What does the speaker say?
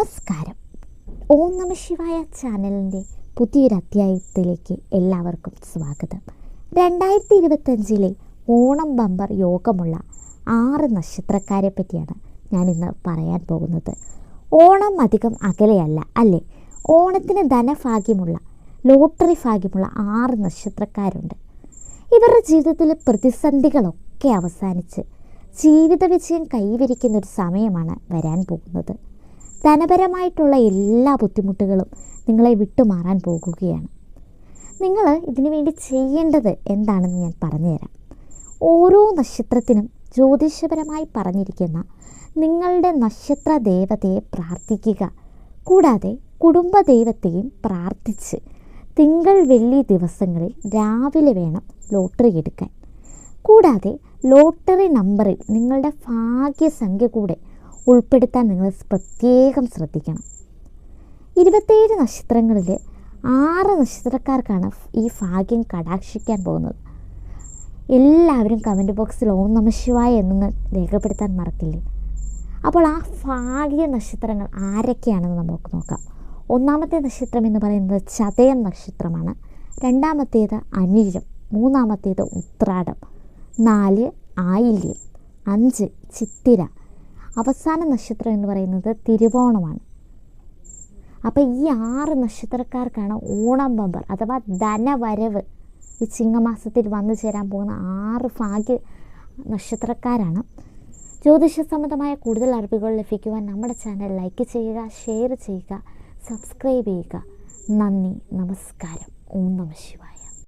നമസ്കാരം. ഓം നമ ശിവായ ചാനലിന്റെ പുതിയൊരു അധ്യായത്തിലേക്ക് എല്ലാവർക്കും സ്വാഗതം. രണ്ടായിരത്തി ഇരുപത്തഞ്ചിലെ ഓണം ബമ്പർ യോഗമുള്ള ആറ് നക്ഷത്രക്കാരെ പറ്റിയാണ് ഞാനിന്ന് പറയാൻ പോകുന്നത്. ഓണം അധികം അകലെയല്ല അല്ലേ? ഓണത്തിന് ധനഭാഗ്യമുള്ള ലോട്ടറി ഭാഗ്യമുള്ള ആറ് നക്ഷത്രക്കാരുണ്ട്. ഇവരുടെ ജീവിതത്തിലെ പ്രതിസന്ധികളൊക്കെ അവസാനിച്ച് ജീവിത വിജയം കൈവരിക്കുന്ന ഒരു സമയമാണ് വരാൻ പോകുന്നത്. ധനപരമായിട്ടുള്ള എല്ലാ ബുദ്ധിമുട്ടുകളും നിങ്ങളെ വിട്ടുമാറാൻ പോകുകയാണ്. നിങ്ങൾ ഇതിനു വേണ്ടി ചെയ്യേണ്ടത് എന്താണെന്ന് ഞാൻ പറഞ്ഞുതരാം. ഓരോ നക്ഷത്രത്തിനും ജ്യോതിഷപരമായി പറഞ്ഞിരിക്കുന്ന നിങ്ങളുടെ നക്ഷത്ര ദേവതയെ പ്രാർത്ഥിക്കുക. കൂടാതെ കുടുംബ ദൈവത്തെയും പ്രാർത്ഥിച്ച് തിങ്കൾ വെള്ളി ദിവസങ്ങളിൽ രാവിലെ വേണം ലോട്ടറി എടുക്കാൻ. കൂടാതെ ലോട്ടറി നമ്പറിൽ നിങ്ങളുടെ ഭാഗ്യസംഖ്യ കൂടെ ഉൾപ്പെടുത്താൻ നിങ്ങൾ പ്രത്യേകം ശ്രദ്ധിക്കണം. ഇരുപത്തേഴ് നക്ഷത്രങ്ങളിൽ ആറ് നക്ഷത്രക്കാർക്കാണ് ഈ ഭാഗ്യം കടാക്ഷിക്കാൻ പോകുന്നത്. എല്ലാവരും കമന്റ് ബോക്സിൽ ഓം നമ ശിവായ എന്നൊന്ന് രേഖപ്പെടുത്താൻ മറക്കില്ലേ? അപ്പോൾ ആ ഭാഗ്യ നക്ഷത്രങ്ങൾ ആരൊക്കെയാണെന്ന് നമുക്ക് നോക്കാം. ഒന്നാമത്തെ നക്ഷത്രം എന്ന് പറയുന്നത് ചതയം നക്ഷത്രമാണ്. രണ്ടാമത്തേത് അനിഴം മൂന്നാമത്തേത് ഉത്രാടം നാല് ആയില്യം അഞ്ച് ചിത്തിര അവസാന നക്ഷത്രം എന്ന് പറയുന്നത് തിരുവോണമാണ്. അപ്പോൾ ഈ ആറ് നക്ഷത്രക്കാർക്കാണ് ഓണം ബമ്പർ അഥവാ ധനവരവ് ഈ ചിങ്ങമാസത്തിൽ വന്നു ചേരാൻ പോകുന്ന ആറ് ഭാഗ്യ നക്ഷത്രക്കാരാണ്. ജ്യോതിഷ സംബന്ധമായ കൂടുതൽ അറിവുകൾ ലഭിക്കുവാൻ നമ്മുടെ ചാനൽ ലൈക്ക് ചെയ്യുക ഷെയർ ചെയ്യുക സബ്സ്ക്രൈബ് ചെയ്യുക. നന്ദി നമസ്കാരം. ഓം നമ ശിവായ.